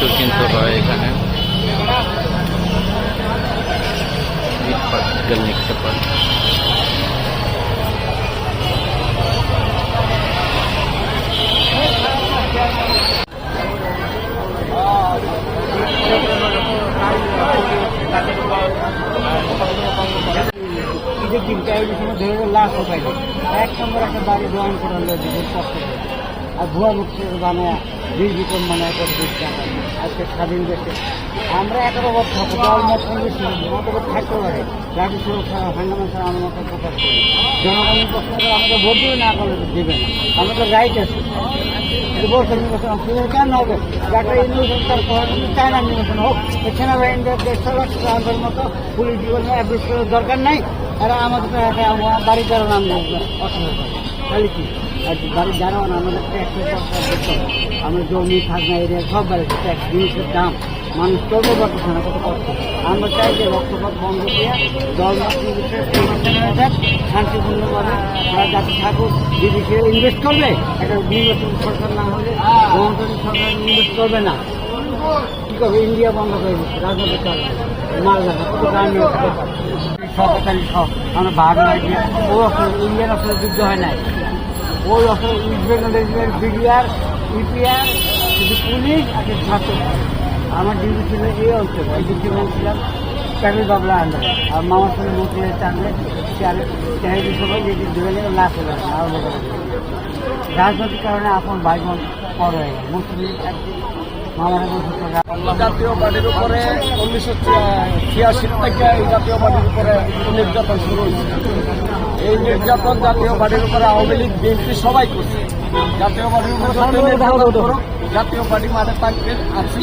দুশো তিনশো হয় এখানে পার্টিকেল নিক্ষেপ চিন্তায় সময় ধরে লাখ পাইল এক নম্বর একটা বাড়ি জয়েন করালো আর ভুয়া মুক্তি বানায় করে দিচ্ছে টাকা আজকে স্বাধীন দেশে। আমরা এগারো বছর থাকব দল মত কংগ্রেস মতো থাকতে পারে। জাতীয় সুরক্ষা ফান্ডামেন্টাল আমার মতো প্রকাশ করি জনগণের প্রশ্ন করে আমাদের ভোট দিবে না করলে দিবে না। আমাদের রাইট আছে। বছর নির্বাচন সুযোগ কেন হবে? যারা ইউনিভার্সিটি তার চায়না নির্বাচন হোক দরকার নাই। এরা আমাদের আমার বাড়ি যারা নাম অসুবিধা তাহলে কি? আর বাড়ি যারা আমাদের। আমরা জমি, খাজনা এরিয়া সব বাড়িতে ট্যাক্স জিনিসের দাম। মানুষ চলতে পারতেছে না কত কষ্ট আমরা চাই যে রক্তপাত বন্ধ দিয়ে দল শান্তিপূর্ণভাবে তারা যাতে থাকুক বিদেশে ইনভেস্ট করবে একটা নির্বাচন সরকার না হলে গণতান্ত্রিক সরকার ইনভেস্ট করবে না। কি করবে? ইন্ডিয়া বন্ধ করে দিচ্ছে, রাজনৈতিক দামি সরকারি সব। আমরা লাগিয়ে ও ইন্ডিয়ান আসলে যুদ্ধ হয় নাই। ওই আসলে ইনস্পেক্টর রেজিমেন্ট বিডিআর, ইপিআর শুধু পুলিশ আর কিছু ছাত্র আমার ডিউটি ছিল এই অঞ্চল এই ডিউটি ছিলাম প্যাকেল বাবলা আন্ডার আর মামার সঙ্গে চেয়ারে চেয়ারে সবাই যে ধরে নিয়ে লাশ গেছে আরও। রাজনৈতিক কারণে আপন ভাই বোন পর হয়ে গেল। মুসলিম জাতীয় পার্টির উপরে উনিশশো ছিয়াশি থেকে এই জাতীয় পার্টির উপরে নির্যাতন শুরু হয়েছে। এই নির্যাতন জাতীয় পার্টির উপরে আওয়ামী লীগ বিএনপি সবাই করছে। জাতীয় পার্টির উপরে জাতীয় পার্টি মাঠে থাকতে আছে।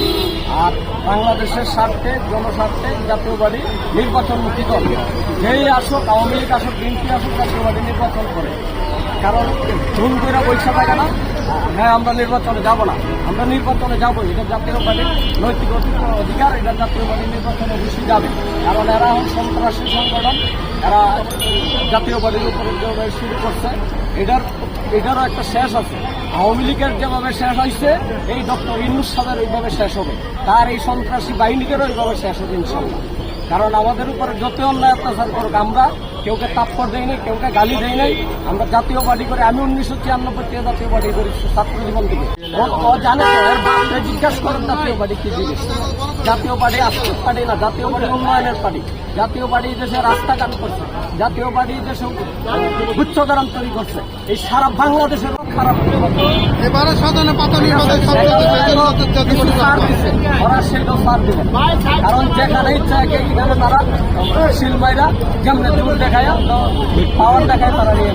আর বাংলাদেশের স্বার্থে জনস্বার্থে জাতীয় পার্টি নির্বাচনমুখী করবে যেই আসুক আওয়ামী লীগ আসুক বিএনপি আসুক জাতীয় পার্টি নির্বাচন করে। কারণ ভুল করে পয়সা থাকে না। হ্যাঁ আমরা নির্বাচনে যাব না। আমরা নির্বাচনে যাব এটা জাতীয় পার্টির নৈতিক অধিক- অধিকার, এটা জাতীয় পার্টির নির্বাচনে বেশি যাবে। কারণ এরা সন্ত্রাসী সংগঠন। এরা জাতীয় পার্টির উপরে যেভাবে শুরু করছে, এটার এটারও একটা শেষ আছে। আওয়ামী লীগের যেভাবে শেষ হয়েছে এই ডক্টর ইনুস সাহেবের এইভাবে শেষ হবে। তার এই সন্ত্রাসী বাহিনীকেরও এইভাবে শেষ হবে ইনশাল্লাহ। কারণ আমাদের উপরে যত অন্যায় অত্যাচার করুক, আমরা কেউকে তাৎপর দেয় নাই কেউকে গালি দেয় নাই আমরা জাতীয় পার্টি করে, আমি উনিশশো ছিয়ানব্বই থেকে জাতীয় পার্টি করি ছাত্র জীবন থেকে। জিজ্ঞাসা করেন জাতীয় পার্টি কি জিনিস। জাতীয় পার্টি আস্তিক পার্টি না জাতীয় পার্টি উন্নয়নের পার্টি জাতীয় পার্টি দেশে রাস্তাঘাট করছে জাতীয় পার্টি দেশে উচ্চতরাম তৈরি করছে এই সারা বাংলাদেশের খারাপ এবারে সাধারণ পাতা নির্বাচন। ওরা সেটাও ছাড় দিবে। কারণ যেখানে ইচ্ছা এখানে তারা শিলমাইরা যেমনি জোর দেখায় পাওয়ার দেখায় তারা নিয়ে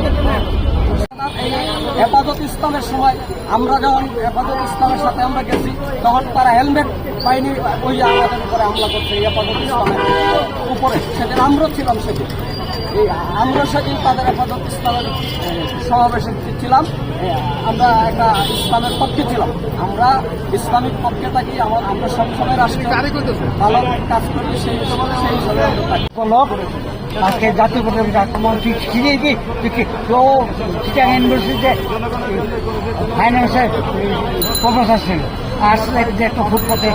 হেফাজত ইসলামের সময় আমরা যখন হেফাজত ইসলামের সাথে আমরা গেছি, তখন তারা হেলমেট পাইনি ওই আমাদের উপরে হামলা করছে, হেফাজত ইসলামের উপরে। সেদিন আমরা ছিলাম সেদিন। এই আমরা সেদিন তাদের হেফাজত ইসলামের সমাবেশে ছিলাম আমরা একটা ইসলামের পক্ষে ছিলাম। আমরা ইসলামিক পক্ষে থাকি আমার আমরা সবসময় রাষ্ট্র ভালো কাজ করি সেই হিসাবে সেই হিসাবে লোক আজকে জাতীয় পতাকা আক্রমণ ঠিক ছিনিয়ে কি তো চিটাং ইউনিভার্সিটিতে ফাইন্যান্সের প্রফেসর ছিল। আসলে যে একটা ফুটপথে